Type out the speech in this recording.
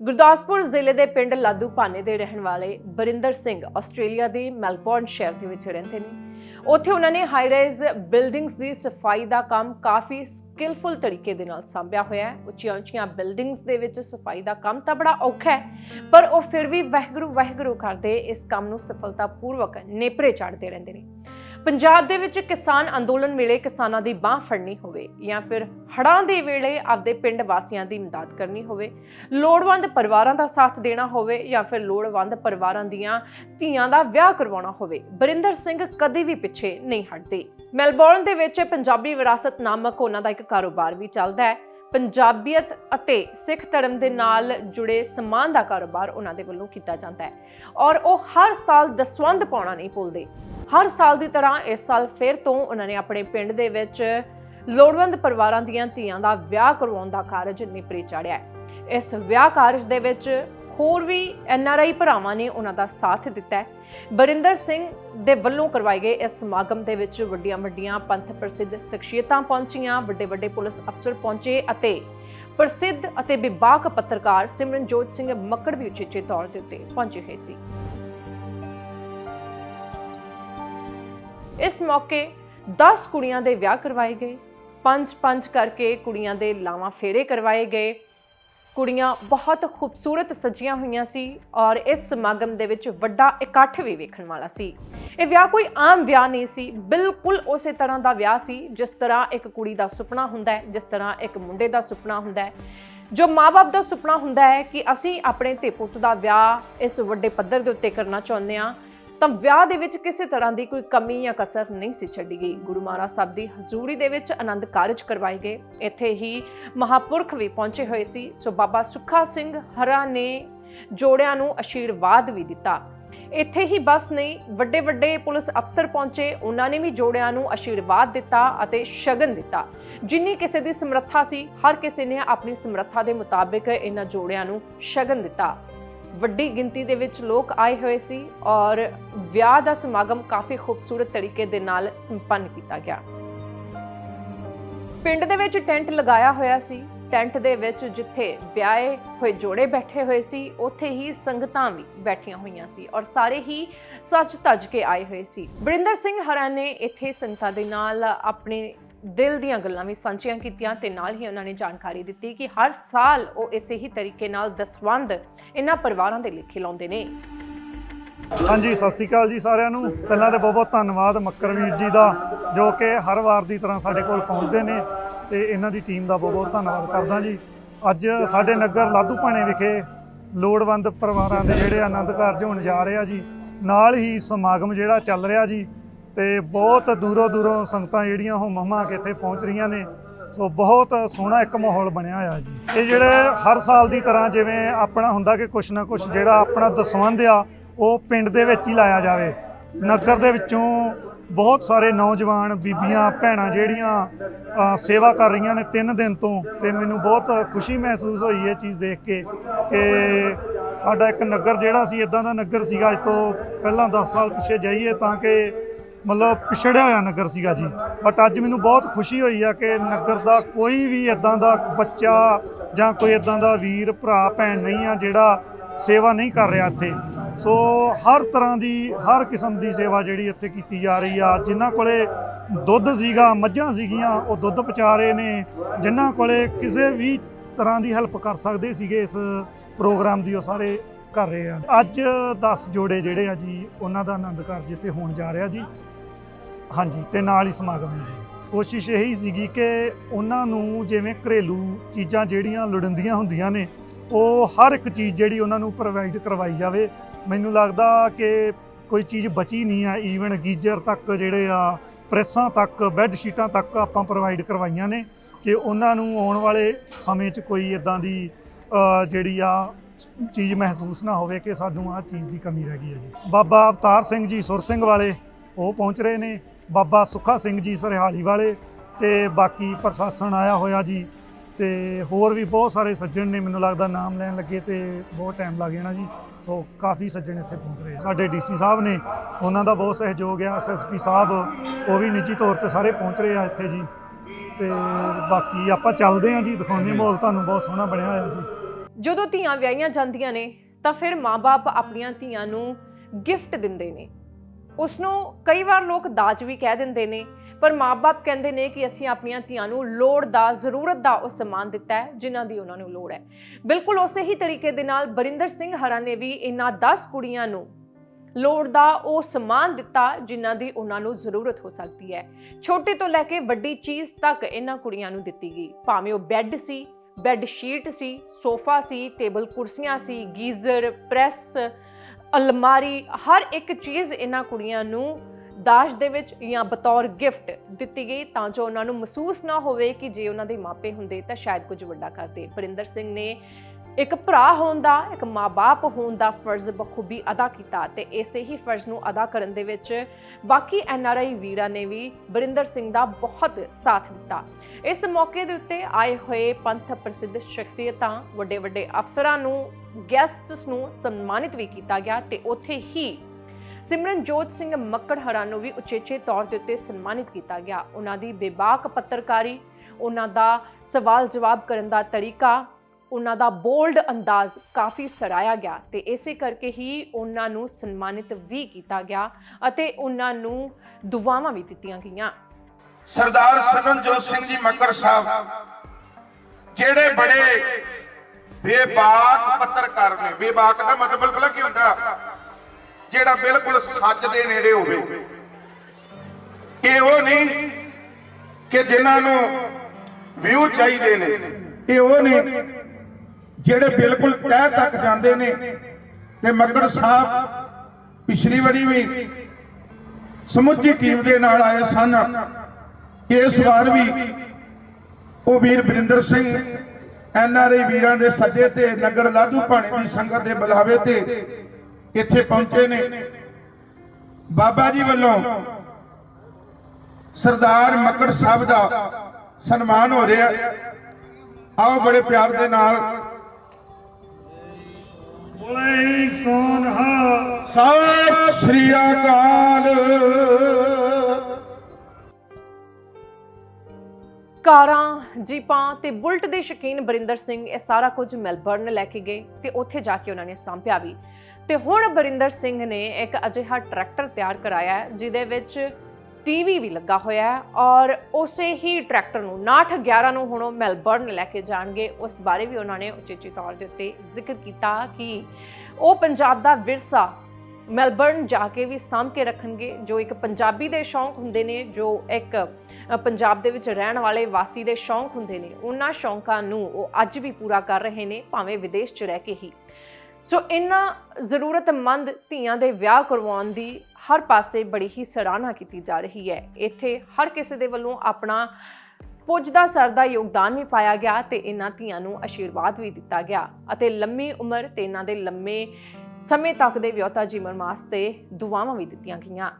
ਗੁਰਦਾਸਪੁਰ ਜ਼ਿਲ੍ਹੇ ਦੇ ਪਿੰਡ ਲਾਦੂ ਭਾਨੇ ਦੇ ਰਹਿਣ ਵਾਲੇ ਬਰਿੰਦਰ ਸਿੰਘ ਆਸਟ੍ਰੇਲੀਆ ਦੇ ਮੈਲਬੌਰਨ ਸ਼ਹਿਰ ਦੇ ਵਿੱਚ ਰਹਿੰਦੇ ਨੇ। ਉੱਥੇ ਉਹਨਾਂ ਨੇ ਹਾਈ ਰਾਈਜ਼ ਬਿਲਡਿੰਗਸ ਦੀ ਸਫ਼ਾਈ ਦਾ ਕੰਮ ਕਾਫੀ ਸਕਿਲਫੁਲ ਤਰੀਕੇ ਦੇ ਨਾਲ ਸੰਭਿਆ ਹੋਇਆ ਹੈ। ਉੱਚੀਆਂ ਉੱਚੀਆਂ ਬਿਲਡਿੰਗਸ ਦੇ ਵਿੱਚ ਸਫ਼ਾਈ ਦਾ ਕੰਮ ਤਾਂ ਬੜਾ ਔਖਾ ਹੈ, ਪਰ ਉਹ ਫਿਰ ਵੀ ਵਾਹਿਗੁਰੂ ਵਾਹਿਗੁਰੂ ਕਰਦੇ ਇਸ ਕੰਮ ਨੂੰ ਸਫਲਤਾਪੂਰਵਕ ਨੇਪਰੇ ਚਾੜਦੇ ਰਹਿੰਦੇ ਨੇ। ਪੰਜਾਬ ਦੇ ਵਿੱਚ ਕਿਸਾਨ ਅੰਦੋਲਨ ਵੇਲੇ ਕਿਸਾਨਾਂ ਦੀ ਬਾਹ ਫੜਨੀ ਹੋਵੇ ਜਾਂ ਫਿਰ ਹੜ੍ਹਾਂ ਦੇ ਵੇਲੇ ਆਪਦੇ ਪਿੰਡ ਵਾਸੀਆਂ ਦੀ ਮਦਦ ਕਰਨੀ ਹੋਵੇ, ਲੋੜਵੰਦ ਪਰਿਵਾਰਾਂ ਦਾ ਸਾਥ ਦੇਣਾ ਹੋਵੇ ਜਾਂ ਫਿਰ ਲੋੜਵੰਦ ਪਰਿਵਾਰਾਂ ਦੀਆਂ ਧੀਆਂ ਦਾ ਵਿਆਹ ਕਰਵਾਉਣਾ ਹੋਵੇ, ਬਰਿੰਦਰ ਸਿੰਘ ਕਦੇ ਵੀ ਪਿੱਛੇ ਨਹੀਂ ਹਟਦੇ। ਮੈਲਬੌਰਨ ਦੇ ਵਿੱਚ ਪੰਜਾਬੀ ਵਿਰਾਸਤ ਨਾਮਕ ਉਹਨਾਂ ਦਾ ਇੱਕ ਕਾਰੋਬਾਰ ਵੀ ਚੱਲਦਾ ਹੈ। ਪੰਜਾਬੀਅਤ ਅਤੇ ਸਿੱਖ ਧਰਮ ਦੇ ਨਾਲ ਜੁੜੇ ਸਮਾਨ ਦਾ ਕਾਰੋਬਾਰ ਉਹਨਾਂ ਦੇ ਵੱਲੋਂ ਕੀਤਾ ਜਾਂਦਾ ਹੈ। ਔਰ ਉਹ ਹਰ ਸਾਲ ਦਸਵੰਧ ਪਾਉਣਾ ਨਹੀਂ ਭੁੱਲਦੇ। ਹਰ ਸਾਲ ਦੀ ਤਰ੍ਹਾਂ ਇਸ ਸਾਲ ਫਿਰ ਤੋਂ ਉਹਨਾਂ ਨੇ ਆਪਣੇ ਪਿੰਡ ਦੇ ਵਿੱਚ ਲੋੜਵੰਦ ਪਰਿਵਾਰਾਂ ਦੀਆਂ ਧੀਆਂ ਦਾ ਵਿਆਹ ਕਰਵਾਉਣ ਦਾ ਕਾਰਜ ਨਿਪਰੇ ਚਾੜਿਆ ਹੈ। ਇਸ ਵਿਆਹ ਕਾਰਜ ਦੇ ਵਿੱਚ ਹੋਰ ਵੀ ਐਨ ਆਰ ਆਈ ਭਰਾਵਾਂ ਨੇ ਉਹਨਾਂ ਦਾ ਸਾਥ ਦਿੱਤਾ ਹੈ। ਬਰਿੰਦਰ ਸਿੰਘ ਦੇ ਵੱਲੋਂ ਕਰਵਾਏ ਗਏ ਇਸ ਸਮਾਗਮ ਦੇ ਵਿੱਚ ਵੱਡੀਆਂ ਵੱਡੀਆਂ ਪੰਥ ਪ੍ਰਸਿੱਧ ਸ਼ਖਸੀਅਤਾਂ ਪਹੁੰਚੀਆਂ, ਵੱਡੇ ਵੱਡੇ ਪੁਲਿਸ ਅਫਸਰ ਪਹੁੰਚੇ ਅਤੇ ਪ੍ਰਸਿੱਧ ਅਤੇ ਵਿਭਾਗ ਪੱਤਰਕਾਰ ਸਿਮਰਨਜੋਤ ਸਿੰਘ ਮੱਕੜ ਵੀ ਉਚੇਚੇ ਤੌਰ ਦੇ ਉੱਤੇ ਪਹੁੰਚੇ ਹੋਏ ਸੀ। ਇਸ ਮੌਕੇ 10 ਕੁੜੀਆਂ ਦੇ ਵਿਆਹ ਕਰਵਾਏ ਗਏ। ਪੰਜ ਪੰਜ ਕਰਕੇ ਕੁੜੀਆਂ ਦੇ ਲਾਵਾਂ ਫੇਰੇ ਕਰਵਾਏ ਗਏ। ਕੁੜੀਆਂ ਬਹੁਤ ਖੂਬਸੂਰਤ ਸਜੀਆਂ ਹੋਈਆਂ ਸੀ ਔਰ ਇਸ ਸਮਾਗਮ ਦੇ ਵਿੱਚ ਵੱਡਾ ਇਕੱਠ ਵੀ ਵੇਖਣ ਵਾਲਾ ਸੀ। ਇਹ ਵਿਆਹ ਕੋਈ ਆਮ ਵਿਆਹ ਨਹੀਂ ਸੀ, ਬਿਲਕੁਲ ਉਸੇ ਤਰ੍ਹਾਂ ਦਾ ਵਿਆਹ ਸੀ, ਜਿਸ ਤਰ੍ਹਾਂ ਇੱਕ ਕੁੜੀ ਦਾ ਸੁਪਨਾ ਹੁੰਦਾ ਹੈ, ਜਿਸ ਤਰ੍ਹਾਂ ਇੱਕ ਮੁੰਡੇ ਦਾ ਸੁਪਨਾ ਹੁੰਦਾ ਹੈ। ਜੋ ਮਾਪੇ ਦਾ ਸੁਪਨਾ ਹੁੰਦਾ ਹੈ ਕਿ ਅਸੀਂ ਆਪਣੇ ਧੀ ਪੁੱਤ ਦਾ ਵਿਆਹ ਇਸ ਵੱਡੇ ਪੱਧਰ ਦੇ ਉੱਤੇ ਕਰਨਾ ਚਾਹੁੰਦੇ ਹਾਂ ਤਾਂ ਵਿਆਹ ਦੇ ਵਿੱਚ ਕਿਸੇ ਤਰ੍ਹਾਂ ਦੀ ਕੋਈ ਕਮੀ ਜਾਂ ਕਸਰ ਨਹੀਂ ਸੀ ਛੱਡੀ ਗਈ। ਗੁਰੂ ਮਹਾਰਾਜ ਸਾਹਿਬ ਦੀ ਹਜ਼ੂਰੀ ਦੇ ਵਿੱਚ ਆਨੰਦ ਕਾਰਜ ਕਰਵਾਏ ਗਏ। ਇੱਥੇ ਹੀ ਮਹਾਪੁਰਖ ਵੀ ਪਹੁੰਚੇ ਹੋਏ ਸੀ। ਸੋ ਬਾਬਾ ਸੁੱਖਾ ਸਿੰਘ ਹਰਾ ਨੇ ਜੋੜਿਆਂ ਨੂੰ ਅਸ਼ੀਰਵਾਦ ਵੀ ਦਿੱਤਾ। ਇੱਥੇ ਹੀ ਬਸ ਨਹੀਂ ਵੱਡੇ ਵੱਡੇ ਪੁਲਿਸ ਅਫਸਰ ਪਹੁੰਚੇ। ਉਹਨਾਂ ਨੇ ਵੀ ਜੋੜਿਆਂ ਨੂੰ ਅਸ਼ੀਰਵਾਦ ਦਿੱਤਾ ਅਤੇ ਸ਼ਗਨ ਦਿੱਤਾ। ਜਿੰਨੀ ਕਿਸੇ ਦੀ ਸਮਰੱਥਾ ਸੀ, ਹਰ ਕਿਸੇ ਨੇ ਆਪਣੀ ਸਮਰੱਥਾ ਦੇ ਮੁਤਾਬਿਕ ਇਹਨਾਂ ਜੋੜਿਆਂ ਨੂੰ ਸ਼ਗਨ ਦਿੱਤਾ। ਵੱਡੀ ਗਿਣਤੀ ਦੇ ਵਿੱਚ ਲੋਕ ਆਏ ਹੋਏ ਸੀ ਔਰ ਵਿਆਹ ਦਾ ਸਮਾਗਮ ਕਾਫੀ ਖੂਬਸੂਰਤ ਤਰੀਕੇ ਦੇ ਨਾਲ ਸੰਪੰਨ ਕੀਤਾ ਗਿਆ। ਪਿੰਡ ਦੇ ਵਿੱਚ ਟੈਂਟ ਲਗਾਇਆ ਹੋਇਆ ਸੀ। ਟੈਂਟ ਦੇ ਵਿੱਚ ਜਿੱਥੇ ਵਿਆਹੇ ਹੋਏ ਜੋੜੇ ਬੈਠੇ ਹੋਏ ਸੀ, ਉੱਥੇ ਹੀ ਸੰਗਤਾਂ ਵੀ ਬੈਠੀਆਂ ਹੋਈਆਂ ਸੀ ਔਰ ਸਾਰੇ ਹੀ ਸੱਜ ਧੱਜ ਕੇ ਆਏ ਹੋਏ ਸੀ। ਬਰਿੰਦਰ ਸਿੰਘ ਹਰਾ ਨੇ ਇੱਥੇ ਸੰਗਤਾਂ ਦੇ ਨਾਲ ਆਪਣੇ ਦਿਲ ਦੀਆਂ ਗੱਲਾਂ ਵੀ ਸਾਂਝੀਆਂ ਕੀਤੀਆਂ ਤੇ ਨਾਲ ਹੀ ਉਹਨਾਂ ਨੇ ਜਾਣਕਾਰੀ ਦਿੱਤੀ ਕਿ ਹਰ ਸਾਲ ਉਹ ਇਸੇ ਹੀ ਤਰੀਕੇ ਨਾਲ ਦਸਵੰਧ ਇਹਨਾਂ ਪਰਿਵਾਰਾਂ ਦੇ ਲਿਖੇ ਲਾਉਂਦੇ ਨੇ। ਹਾਂਜੀ, ਸਤਿ ਸ਼੍ਰੀ ਅਕਾਲ ਜੀ ਸਾਰਿਆਂ ਨੂੰ। ਪਹਿਲਾਂ ਤਾਂ ਬਹੁਤ ਬਹੁਤ ਧੰਨਵਾਦ ਮੱਕਰ ਵੀਰ ਜੀ ਦਾ, ਜੋ ਕਿ ਹਰ ਵਾਰ ਦੀ ਤਰ੍ਹਾਂ ਸਾਡੇ ਕੋਲ ਪਹੁੰਚਦੇ ਨੇ ਤੇ ਇਹਨਾਂ ਦੀ ਟੀਮ ਦਾ ਬਹੁਤ ਬਹੁਤ ਧੰਨਵਾਦ ਕਰਦਾ ਜੀ। ਅੱਜ ਸਾਡੇ ਨਗਰ ਲਾਧੂ ਭਾਣੇ ਵਿਖੇ ਲੋੜਵੰਦ ਪਰਿਵਾਰਾਂ ਦੇ ਜਿਹੜੇ ਆਨੰਦ ਕਾਰਜ ਹੋਣ ਜਾ ਰਹੇ ਆ ਜੀ, ਨਾਲ ਹੀ ਸਮਾਗਮ ਜਿਹੜਾ ਚੱਲ ਰਿਹਾ ਜੀ ਤੇ ਬਹੁਤ ਦੂਰੋਂ ਦੂਰੋਂ ਸੰਗਤਾਂ ਜਿਹੜੀਆਂ ਉਹ ਮਮਾ ਕੇ ਇੱਥੇ ਪਹੁੰਚ ਰਹੀਆਂ ਨੇ। ਸੋ ਬਹੁਤ ਸੋਹਣਾ ਇੱਕ ਮਾਹੌਲ ਬਣਿਆ ਹੋਇਆ ਜੀ। ਇਹ ਜਿਹੜੇ ਹਰ ਸਾਲ ਦੀ ਤਰ੍ਹਾਂ ਜਿਵੇਂ ਆਪਣਾ ਹੁੰਦਾ ਕਿ ਕੁਛ ਨਾ ਕੁਛ ਜਿਹੜਾ ਆਪਣਾ ਦਸਵੰਧ ਆ, ਉਹ ਪਿੰਡ ਦੇ ਵਿੱਚ ਹੀ ਲਾਇਆ ਜਾਵੇ। ਨਗਰ ਦੇ ਵਿੱਚੋਂ ਬਹੁਤ ਸਾਰੇ ਨੌਜਵਾਨ, ਬੀਬੀਆਂ, ਭੈਣਾਂ ਜਿਹੜੀਆਂ ਸੇਵਾ ਕਰ ਰਹੀਆਂ ਨੇ 3 ਦਿਨ ਤੋਂ ਤੇ ਮੈਨੂੰ ਬਹੁਤ ਖੁਸ਼ੀ ਮਹਿਸੂਸ ਹੋਈ ਇਹ ਚੀਜ਼ ਦੇਖ ਕੇ ਕਿ ਸਾਡਾ ਇੱਕ ਨਗਰ ਜਿਹੜਾ ਸੀ ਇਦਾਂ ਦਾ ਨਗਰ ਸੀਗਾ ਅੱਜ ਤੋਂ ਪਹਿਲਾਂ 10 ਸਾਲ ਪਿੱਛੇ ਜਾਈਏ ਤਾਂ ਕਿ ਮਤਲਬ ਪਿਛੜਿਆ ਹੋਇਆ ਨਗਰ ਸੀਗਾ ਜੀ। ਬਟ ਅੱਜ ਮੈਨੂੰ ਬਹੁਤ ਖੁਸ਼ੀ ਹੋਈ ਆ ਕਿ ਨਗਰ ਦਾ ਕੋਈ ਵੀ ਇਦਾਂ ਦਾ ਬੱਚਾ ਜਾਂ ਕੋਈ ਇਦਾਂ ਦਾ ਵੀਰ, ਭਰਾ, ਭੈਣ ਨਹੀਂ ਆ ਜਿਹੜਾ ਸੇਵਾ ਨਹੀਂ ਕਰ ਰਿਹਾ ਇੱਥੇ। ਸੋ ਹਰ ਤਰ੍ਹਾਂ ਦੀ, ਹਰ ਕਿਸਮ ਦੀ ਸੇਵਾ ਜਿਹੜੀ ਇੱਥੇ ਕੀਤੀ ਜਾ ਰਹੀ ਆ। ਜਿਨ੍ਹਾਂ ਕੋਲੇ ਦੁੱਧ ਸੀਗਾ, ਮੱਝਾਂ ਸੀਗੀਆਂ, ਉਹ ਦੁੱਧ ਪਚਾ ਰਹੇ ਨੇ। ਜਿਨ੍ਹਾਂ ਕੋਲੇ ਕਿਸੇ ਵੀ ਤਰ੍ਹਾਂ ਦੀ ਹੈਲਪ ਕਰ ਸਕਦੇ ਸੀਗੇ ਇਸ ਪ੍ਰੋਗਰਾਮ ਦੀ, ਉਹ ਸਾਰੇ ਕਰ ਰਹੇ ਆ। ਅੱਜ 10 ਜੋੜੇ ਜਿਹੜੇ ਆ ਜੀ, ਉਹਨਾਂ ਦਾ ਆਨੰਦ ਕਾਰਜ ਇੱਥੇ ਹੋਣ ਜਾ ਰਿਹਾ ਜੀ। ਹਾਂਜੀ, ਤੇ ਨਾਲ ਹੀ ਸਮਾਗਮ ਹੈ ਜੀ। ਕੋਸ਼ਿਸ਼ ਇਹੀ ਸੀਗੀ ਕਿ ਉਹਨਾਂ ਨੂੰ ਜਿਵੇਂ ਘਰੇਲੂ ਚੀਜ਼ਾਂ ਜਿਹੜੀਆਂ ਲੋੜੀਂਦੀਆਂ ਹੁੰਦੀਆਂ ਨੇ, ਉਹ ਹਰ ਇੱਕ ਚੀਜ਼ ਜਿਹੜੀ ਉਹਨਾਂ ਨੂੰ ਪ੍ਰੋਵਾਈਡ ਕਰਵਾਈ ਜਾਵੇ। ਮੈਨੂੰ ਲੱਗਦਾ ਕਿ ਕੋਈ ਚੀਜ਼ ਬਚੀ ਨਹੀਂ ਆ ਈਵਨ ਗੀਜ਼ਰ ਤੱਕ ਜਿਹੜੇ ਆ, ਪ੍ਰੈਸਾਂ ਤੱਕ ਬੈੱਡ ਸ਼ੀਟਾਂ ਤੱਕ ਆਪਾਂ ਪ੍ਰੋਵਾਈਡ ਕਰਵਾਈਆਂ ਨੇ ਕਿ ਉਹਨਾਂ ਨੂੰ ਆਉਣ ਵਾਲੇ ਸਮੇਂ 'ਚ ਕੋਈ ਇਦਾਂ ਦੀ ਜਿਹੜੀ ਆ, ਚੀਜ਼ ਮਹਿਸੂਸ ਨਾ ਹੋਵੇ ਕਿ ਸਾਨੂੰ ਆਹ ਚੀਜ਼ ਦੀ ਕਮੀ ਰਹਿ ਗਈ ਹੈ ਜੀ। ਬਾਬਾ ਅਵਤਾਰ ਸਿੰਘ ਜੀ, ਸੁਰ ਸਿੰਘ ਵਾਲੇ, ਉਹ ਪਹੁੰਚ ਰਹੇ ਨੇ। ਬਾਬਾ ਸੁੱਖਾ ਸਿੰਘ ਜੀ ਸਰਹਾਲੀ ਵਾਲੇ ਤੇ ਬਾਕੀ ਪ੍ਰਸ਼ਾਸਨ ਆਇਆ ਹੋਇਆ ਜੀ ਤੇ ਹੋਰ ਵੀ ਬਹੁਤ ਸਾਰੇ ਸੱਜਣ ਨੇ, ਮੈਨੂੰ ਲੱਗਦਾ ਨਾਮ ਲੈਣ ਲੱਗੇ ਤੇ ਬਹੁਤ ਟਾਈਮ ਲੱਗ ਜਾਣਾ ਜੀ। ਸੋ ਕਾਫੀ ਸੱਜਣ ਇੱਥੇ ਪਹੁੰਚ ਰਹੇ ਆ। ਸਾਡੇ ਡੀਸੀ ਸਾਹਿਬ ਨੇ, ਉਹਨਾਂ ਦਾ ਬਹੁਤ ਸਹਿਯੋਗ ਹੈ ਐਸਐਸਪੀ ਸਾਹਿਬ, ਉਹ ਵੀ ਨਿੱਜੀ ਤੌਰ ਤੇ ਸਾਰੇ ਪਹੁੰਚ ਰਹੇ ਆ ਇੱਥੇ ਜੀ। ਤੇ ਬਾਕੀ ਆਪਾਂ ਚੱਲਦੇ ਆ ਜੀ, ਦਿਖਾਉਂਦੇ ਮਾਹੌਲ, ਤੁਹਾਨੂੰ ਬਹੁਤ ਸੋਹਣਾ ਬਣਿਆ ਹੋਇਆ ਜੀ। ਜਦੋਂ ਧੀਆਂ ਵਿਆਹੀਆਂ ਜਾਂਦੀਆਂ ਨੇ, ਤਾਂ ਫਿਰ ਮਾਪੇ ਆਪਣੀਆਂ ਧੀਆਂ ਨੂੰ ਗਿਫਟ ਦਿੰਦੇ ਨੇ। ਉਸ ਨੂੰ ਕਈ ਵਾਰ ਲੋਕ ਦਾਜ ਵੀ ਕਹਿ ਦਿੰਦੇ ਨੇ, ਪਰ ਮਾਪੇ ਕਹਿੰਦੇ ਨੇ ਕਿ ਅਸੀਂ ਆਪਣੀਆਂ ਧੀਆਂ ਨੂੰ ਲੋੜ ਦਾ, ਜ਼ਰੂਰਤ ਦਾ ਉਹ ਸਮਾਨ ਦਿੱਤਾ ਹੈ, ਜਿਨ੍ਹਾਂ ਦੀ ਉਹਨਾਂ ਨੂੰ ਲੋੜ ਹੈ। ਬਿਲਕੁਲ ਉਸੇ ਹੀ ਤਰੀਕੇ ਦੇ ਨਾਲ ਬਰਿੰਦਰ ਸਿੰਘ ਹਰਾ ਨੇ ਵੀ ਇਹਨਾਂ 10 ਕੁੜੀਆਂ ਨੂੰ ਲੋੜ ਦਾ ਉਹ ਸਮਾਨ ਦਿੱਤਾ, ਜਿਨ੍ਹਾਂ ਦੀ ਉਹਨਾਂ ਨੂੰ ਜ਼ਰੂਰਤ ਹੋ ਸਕਦੀ ਹੈ। ਛੋਟੇ ਤੋਂ ਲੈ ਕੇ ਵੱਡੀ ਚੀਜ਼ ਤੱਕ ਇਹਨਾਂ ਕੁੜੀਆਂ ਨੂੰ ਦਿੱਤੀ ਗਈ। ਭਾਵੇਂ ਉਹ ਬੈੱਡ ਸੀ, ਬੈੱਡ ਸ਼ੀਟ ਸੀ, ਸੋਫਾ ਸੀ, ਟੇਬਲ ਕੁਰਸੀਆਂ ਸੀ, ਗੀਜ਼ਰ, ਪ੍ਰੈਸ ਅਲਮਾਰੀ, ਹਰ ਇੱਕ ਚੀਜ਼ ਇਹਨਾਂ ਕੁੜੀਆਂ ਨੂੰ ਦਾਜ ਦੇ ਵਿੱਚ ਜਾਂ ਬਤੌਰ ਗਿਫਟ ਦਿੱਤੀ ਗਈ ਤਾਂ ਜੋ ਉਹਨਾਂ ਨੂੰ ਮਹਿਸੂਸ ਨਾ ਹੋਵੇ ਕਿ ਜੇ ਉਹਨਾਂ ਦੇ ਮਾਪੇ ਹੁੰਦੇ ਤਾਂ ਸ਼ਾਇਦ ਕੁਝ ਵੱਡਾ ਕਰਦੇ। ਪਰਿੰਦਰ ਸਿੰਘ ਨੇ ਇੱਕ ਭਰਾ ਹੋਣ ਦਾ, ਇੱਕ ਮਾਂ-ਬਾਪ ਹੋਣ ਦਾ ਫਰਜ਼ ਬਖੂਬੀ ਅਦਾ ਕੀਤਾ ਤੇ ਇਸੇ ਹੀ ਫਰਜ਼ ਨੂੰ ਅਦਾ ਕਰਨ ਦੇ ਵਿੱਚ ਬਾਕੀ ਐਨਆਰਆਈ ਵੀਰਾਂ ਨੇ ਵੀ ਬਰਿੰਦਰ ਸਿੰਘ ਦਾ ਬਹੁਤ ਸਾਥ ਦਿੱਤਾ। ਇਸ ਮੌਕੇ ਦੇ ਉੱਤੇ ਆਏ ਹੋਏ ਪੰਥ ਪ੍ਰਸਿੱਧ ਸ਼ਖਸੀਅਤਾਂ ਵੱਡੇ ਵੱਡੇ ਅਫਸਰਾਂ ਨੂੰ ਗੈਸਟਸ ਨੂੰ ਸਨਮਾਨਿਤ ਵੀ ਕੀਤਾ ਗਿਆ ਤੇ ਉੱਥੇ ਹੀ ਸਿਮਰਨਜੋਤ ਸਿੰਘ ਮੱਕੜ ਹਰਾਂ ਨੂੰ ਵੀ ਉਚੇਚੇ ਤੌਰ ਦੇ ਉੱਤੇ ਸਨਮਾਨਿਤ ਕੀਤਾ ਗਿਆ। ਉਹਨਾਂ ਦੀ ਬੇਬਾਕ ਪੱਤਰਕਾਰੀ, ਉਹਨਾਂ ਦਾ ਸਵਾਲ ਜਵਾਬ ਕਰਨ ਦਾ ਤਰੀਕਾ ਉਹਨਾਂ ਦਾ ਬੋਲਡ ਅੰਦਾਜ਼ ਕਾਫੀ ਸਰਾਇਆ ਗਿਆ ਤੇ ਇਸੇ ਕਰਕੇ ਹੀ ਉਹਨਾਂ ਨੂੰ ਸਨਮਾਨਿਤ ਵੀ ਕੀਤਾ ਗਿਆ ਅਤੇ ਉਹਨਾਂ ਨੂੰ ਦੁਆਵਾਂ ਵੀ ਦਿੱਤੀਆਂ ਗਈਆਂ। ਸਰਦਾਰ ਸਗਨਜੋਤ ਸਿੰਘ ਜੀ ਮੱਕਰ ਸਾਹਿਬ, ਜਿਹੜੇ ਬੜੇ ਬੇਬਾਕ ਪੱਤਰਕਾਰ ਨੇ, ਬੇਬਾਕ ਦਾ ਮਤਲਬ ਭਲਾ ਕੀ ਹੁੰਦਾ? ਜਿਹੜਾ ਬਿਲਕੁਲ ਸੱਚ ਦੇ ਨੇੜੇ ਹੋਵੇ। ਇਹ ਉਹ ਨਹੀਂ ਕਿ ਜਿਨ੍ਹਾਂ ਨੂੰ ਵਿਊ ਚਾਹੀਦੇ ਨੇ। ਇਹ ਉਹ ਨੇ ਜਿਹੜੇ ਬਿਲਕੁਲ ਤਹਿ ਤੱਕ ਜਾਂਦੇ ਨੇ ਤੇ ਮੱਕੜ ਸਾਹਿਬ ਪਿਛਲੀ ਵਾਰੀ ਵੀ ਸਮੁੱਚੀ ਟੀਮ ਦੇ ਨਾਲ ਆਏ ਸਨ। ਇਸ ਵਾਰ ਵੀ ਉਹ ਵੀਰ Barinder Singh, N R I ਵੀਰਾਂ ਦੇ ਸੱਦੇ ਤੇ ਨਗਰ ਲਾਧੂ ਭਾਣੇ ਦੀ ਸੰਗਤ ਦੇ ਬੁਲਾਵੇ ਤੇ ਇੱਥੇ ਪਹੁੰਚੇ ਨੇ। ਬਾਬਾ ਜੀ ਵੱਲੋਂ ਸਰਦਾਰ ਮੱਕੜ ਸਾਹਿਬ ਦਾ ਸਨਮਾਨ ਹੋ ਰਿਹਾ। ਆਓ ਬੜੇ ਪਿਆਰ ਦੇ ਨਾਲ ਬੋਲੇ ਸੋਨਹਾ। ਸਤਿ ਸ੍ਰੀ ਅਕਾਲ। ਕਾਰਾਂ ਜੀਪਾਂ ਤੇ ਬੁਲਟ ਦੇ ਸ਼ੌਕੀਨ ਬਰਿੰਦਰ ਸਿੰਘ ਇਹ ਸਾਰਾ ਕੁਝ ਮੈਲਬਰਨ ਲੈ ਕੇ ਗਏ ਤੇ ਉੱਥੇ ਜਾ ਕੇ ਉਹਨਾਂ ਨੇ ਸਾਂਭਿਆ ਵੀ। ਤੇ ਹੁਣ ਬਰਿੰਦਰ ਸਿੰਘ ਨੇ ਇੱਕ ਅਜਿਹਾ ਟਰੈਕਟਰ ਤਿਆਰ ਕਰਾਇਆ ਹੈ ਜਿਹਦੇ ਵਿੱਚ ਟੀਵੀ ਵੀ ਲੱਗਾ ਹੋਇਆ ਹੈ ਔਰ ਉਸੇ ਹੀ ਟਰੈਕਟਰ ਨੂੰ 911 ਨੂੰ ਹੁਣ ਉਹ ਮੈਲਬਰਨ ਲੈ ਕੇ ਜਾਣਗੇ। ਉਸ ਬਾਰੇ ਵੀ ਉਹਨਾਂ ਨੇ ਉਚੇਚੇ ਤੌਰ ਦੇ ਉੱਤੇ ਜ਼ਿਕਰ ਕੀਤਾ ਕਿ ਉਹ ਪੰਜਾਬ ਦਾ ਵਿਰਸਾ ਮੈਲਬਰਨ ਜਾ ਕੇ ਵੀ ਸਾਂਭ ਕੇ ਰੱਖਣਗੇ, ਜੋ ਇੱਕ ਪੰਜਾਬੀ ਦੇ ਸ਼ੌਂਕ ਹੁੰਦੇ ਨੇ, ਜੋ ਇੱਕ ਪੰਜਾਬ ਦੇ ਵਿੱਚ ਰਹਿਣ ਵਾਲੇ ਵਾਸੀ ਦੇ ਸ਼ੌਂਕ ਹੁੰਦੇ ਨੇ। ਉਹਨਾਂ ਸ਼ੌਂਕਾਂ ਨੂੰ ਉਹ ਅੱਜ ਵੀ ਪੂਰਾ ਕਰ ਰਹੇ ਨੇ, ਭਾਵੇਂ ਵਿਦੇਸ਼ 'ਚ ਰਹਿ ਕੇ ਹੀ। ਸੋ ਇਹਨਾਂ ਜ਼ਰੂਰਤਮੰਦ ਧੀਆਂ ਦੇ ਵਿਆਹ ਕਰਵਾਉਣ ਦੀ ਹਰ ਪਾਸੇ ਬੜੀ ਹੀ ਸਰਾਹਨਾ ਕੀਤੀ ਜਾ ਰਹੀ ਹੈ। ਇੱਥੇ ਹਰ ਕਿਸੇ ਦੇ ਵੱਲੋਂ ਆਪਣਾ ਪੁੱਜਦਾ ਸਰਦਾ ਯੋਗਦਾਨ ਵੀ ਪਾਇਆ ਗਿਆ ਤੇ ਇਹਨਾਂ ਧੀਆਂ ਨੂੰ ਆਸ਼ੀਰਵਾਦ ਵੀ ਦਿੱਤਾ ਗਿਆ ਅਤੇ ਲੰਮੀ ਉਮਰ ਤੇ ਇਹਨਾਂ ਦੇ ਲੰਮੇ ਸਮੇਂ ਤੱਕ ਦੇ ਵਿਆਹਤਾ ਜੀਵਨ ਵਾਸਤੇ ਦੁਆਵਾਂ ਵੀ ਦਿੱਤੀਆਂ ਗਈਆਂ।